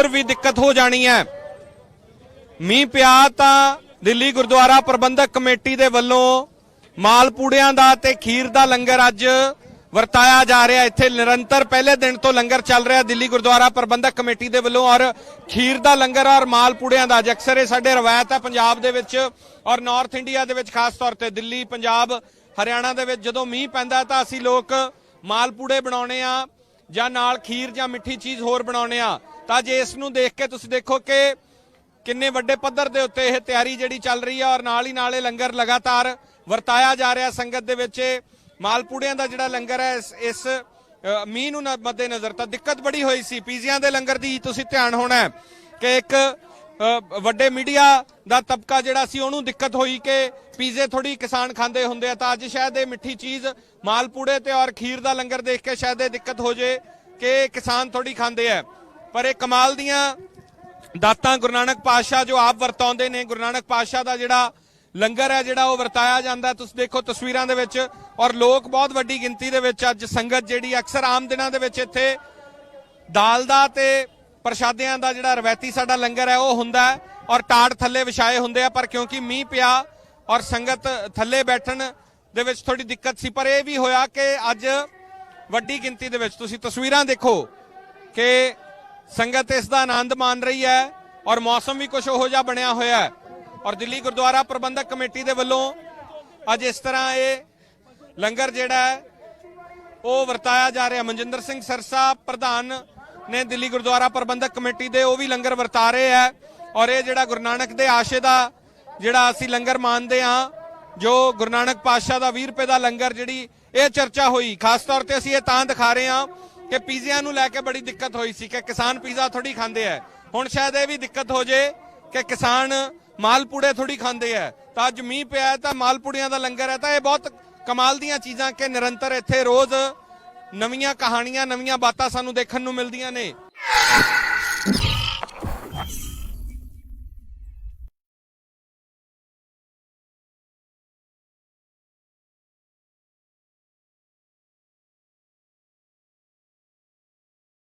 ਹੋਰ ਵੀ ਦਿੱਕਤ ਹੋ ਜਾਣੀ ਹੈ। ਮੀਂਹ ਪਿਆ ਤਾਂ ਦਿੱਲੀ ਗੁਰਦੁਆਰਾ ਪ੍ਰਬੰਧਕ ਕਮੇਟੀ ਦੇ ਵੱਲੋਂ ਮਾਲਪੂੜਿਆਂ ਦਾ ਤੇ ਖੀਰ ਦਾ ਲੰਗਰ ਅੱਜ ਵਰਤਾਇਆ ਜਾ ਰਿਹਾ। ਇੱਥੇ ਨਿਰੰਤਰ ਪਹਿਲੇ ਦਿਨ ਤੋਂ ਲੰਗਰ ਚੱਲ ਰਿਹਾ ਦਿੱਲੀ ਗੁਰਦੁਆਰਾ ਪ੍ਰਬੰਧਕ ਕਮੇਟੀ ਦੇ ਵੱਲੋਂ ਔਰ ਖੀਰ ਦਾ ਲੰਗਰ ਔਰ ਮਾਲਪੂੜਿਆਂ ਦਾ। ਅੱਜ ਅਕਸਰ ਇਹ ਸਾਡੇ ਰਵਾਇਤ ਹੈ ਪੰਜਾਬ ਦੇ ਵਿੱਚ ਔਰ ਨਾਰਥ ਇੰਡੀਆ ਦੇ ਵਿੱਚ ਖਾਸ ਤੌਰ ਤੇ ਦਿੱਲੀ, ਪੰਜਾਬ, ਹਰਿਆਣਾ ਦੇ ਵਿੱਚ ਜਦੋਂ ਮੀਂਹ ਪੈਂਦਾ ਤਾਂ ਅਸੀਂ ਲੋਕ ਮਾਲਪੂੜੇ ਬਣਾਉਣੇ ਆ ਜਾਂ ਨਾਲ ਖੀਰ ਜਾਂ ਮਿੱਠੀ ਚੀਜ਼ ਹੋਰ ਬਣਾਉਣੇ ਆ। ਤਾਂ ਜੇ ਇਸ ਨੂੰ ਦੇਖ ਕੇ ਤੁਸੀਂ ਦੇਖੋ ਕਿ ਕਿੰਨੇ ਵੱਡੇ ਪੱਧਰ ਦੇ ਉੱਤੇ ਇਹ ਤਿਆਰੀ ਜਿਹੜੀ ਚੱਲ ਰਹੀ ਹੈ ਔਰ ਨਾਲ ਹੀ ਨਾਲ ਇਹ ਲੰਗਰ ਲਗਾਤਾਰ ਵਰਤਾਇਆ ਜਾ ਰਿਹਾ ਸੰਗਤ ਦੇ ਵਿੱਚ। ਇਹ ਮਾਲਪੂੜਿਆਂ ਦਾ ਜਿਹੜਾ ਲੰਗਰ ਹੈ, ਇਸ ਇਸ ਮੀਂਹ ਨੂੰ ਨ- ਮੱਦੇਨਜ਼ਰ ਤਾਂ ਦਿੱਕਤ ਬੜੀ ਹੋਈ ਸੀ। ਪੀਜ਼ਿਆਂ ਦੇ ਲੰਗਰ ਦੀ ਤੁਸੀਂ ਧਿਆਨ ਹੋਣਾ ਕਿ ਇੱਕ ਵੱਡੇ ਮੀਡੀਆ ਦਾ ਤਬਕਾ ਜਿਹੜਾ ਸੀ ਉਹਨੂੰ ਦਿੱਕਤ ਹੋਈ ਕਿ ਪੀਜ਼ੇ ਥੋੜੀ ਕਿਸਾਨ ਖਾਂਦੇ ਹੁੰਦੇ ਆ। ਤਾਂ ਅੱਜ ਸ਼ਾਇਦ ਇਹ ਮਿੱਠੀ ਚੀਜ਼ ਮਾਲਪੂੜੇ ਤੇ ਔਰ ਖੀਰ ਦਾ ਲੰਗਰ ਦੇਖ ਕੇ ਸ਼ਾਇਦ ਇਹ ਦਿੱਕਤ ਹੋ ਜੇ ਕਿ ਕਿਸਾਨ ਥੋੜੀ ਖਾਂਦੇ ਆ। ਪਰ ਇਹ ਕਮਾਲ ਦੀਆਂ ਦਾਤਾਂ ਗੁਰੂ ਨਾਨਕ ਪਾਤਸ਼ਾਹ ਜੋ ਆਪ ਵਰਤਾਉਂਦੇ ਨੇ, ਗੁਰੂ ਨਾਨਕ ਪਾਤਸ਼ਾਹ ਦਾ ਜਿਹੜਾ ਲੰਗਰ ਹੈ, ਜਿਹੜਾ ਉਹ ਵਰਤਾਇਆ ਜਾਂਦਾ ਤੁਸੀਂ ਦੇਖੋ ਤਸਵੀਰਾਂ ਦੇ ਵਿੱਚ ਔਰ ਲੋਕ ਬਹੁਤ ਵੱਡੀ ਗਿਣਤੀ ਦੇ ਵਿੱਚ ਅੱਜ ਸੰਗਤ ਜਿਹੜੀ ਅਕਸਰ ਆਮ ਦਿਨਾਂ ਦੇ ਵਿੱਚ ਇੱਥੇ ਦਾਲ ਦਾ ਤੇ ਪ੍ਰਸ਼ਾਦਿਆਂ ਦਾ ਜਿਹੜਾ ਰਵਾਇਤੀ ਸਾਡਾ ਲੰਗਰ ਹੈ, ਉਹ ਹੁੰਦਾ ਔਰ ਟਾੜ ਥੱਲੇ ਵਿਛਾਏ ਹੁੰਦੇ ਆ, ਪਰ ਕਿਉਂਕਿ ਮੀਂਹ ਪਿਆ ਔਰ ਸੰਗਤ ਥੱਲੇ ਬੈਠਣ ਦੇ ਵਿੱਚ ਥੋੜੀ ਦਿੱਕਤ ਸੀ, ਪਰ ਇਹ ਵੀ ਹੋਇਆ ਕਿ ਅੱਜ ਵੱਡੀ ਗਿਣਤੀ ਦੇ ਵਿੱਚ ਤੁਸੀਂ ਤਸਵੀਰਾਂ ਦੇਖੋ ਕਿ ਸੰਗਤ ਇਸ ਦਾ ਆਨੰਦ ਮਾਣ ਰਹੀ ਹੈ ਔਰ ਮੌਸਮ ਵੀ ਕੁਝ ਉਹੋ ਜਿਹਾ ਬਣਿਆ ਹੋਇਆ ਹੈ। ਔਰ ਦਿੱਲੀ ਗੁਰਦੁਆਰਾ ਪ੍ਰਬੰਧਕ ਕਮੇਟੀ ਦੇ ਵੱਲੋਂ ਅੱਜ ਇਸ ਤਰ੍ਹਾਂ ਇਹ ਲੰਗਰ ਜਿਹੜਾ ਹੈ, ਉਹ ਵਰਤਾਇਆ ਜਾ ਰਿਹਾ। ਮਨਜਿੰਦਰ ਸਿੰਘ ਸਰਸਾ ਪ੍ਰਧਾਨ ਨੇ ਦਿੱਲੀ ਗੁਰਦੁਆਰਾ ਪ੍ਰਬੰਧਕ ਕਮੇਟੀ ਦੇ ਉਹ ਵੀ ਲੰਗਰ ਵਰਤਾ ਰਹੇ ਹੈ। ਔਰ ਇਹ ਜਿਹੜਾ ਗੁਰੂ ਨਾਨਕ ਦੇ ਆਸ਼ੇ ਦਾ ਜਿਹੜਾ ਅਸੀਂ ਲੰਗਰ ਮੰਨਦੇ ਹਾਂ, ਜੋ ਗੁਰੂ ਨਾਨਕ ਪਾਤਸ਼ਾਹ ਦਾ 20 ਰੁਪਏ ਦਾ ਲੰਗਰ ਜਿਹੜੀ ਇਹ ਚਰਚਾ ਹੋਈ, ਖਾਸ ਤੌਰ ਤੇ ਅਸੀਂ ਇਹ ਤਾਂ ਦਿਖਾ ਰਹੇ ਹਾਂ ਕਿ ਪੀਜ਼ਿਆਂ ਨੂੰ ਲੈ ਕੇ ਬੜੀ ਦਿੱਕਤ ਹੋਈ ਸੀ ਕਿ ਕਿਸਾਨ ਪੀਜ਼ਾ ਥੋੜੀ ਖਾਂਦੇ ਆ। ਹੁਣ ਸ਼ਾਇਦ ਇਹ ਵੀ ਦਿੱਕਤ ਹੋ ਜੇ ਕਿ ਕਿਸਾਨ ਮਾਲਪੂੜੇ ਥੋੜੀ ਖਾਂਦੇ ਆ। ਤਾਂ ਅੱਜ ਮੀਂਹ ਪਿਆ ਤਾਂ ਮਾਲਪੂੜਿਆਂ ਦਾ ਲੰਗਰ ਹੈ, ਤਾਂ ਇਹ ਬਹੁਤ ਕਮਾਲ ਦੀਆਂ ਚੀਜ਼ਾਂ ਕਿ ਨਿਰੰਤਰ ਇੱਥੇ ਰੋਜ਼ ਨਵੀਆਂ ਕਹਾਣੀਆਂ, ਨਵੀਆਂ ਬਾਤਾਂ ਸਾਨੂੰ ਦੇਖਣ ਨੂੰ ਮਿਲਦੀਆਂ ਨੇ।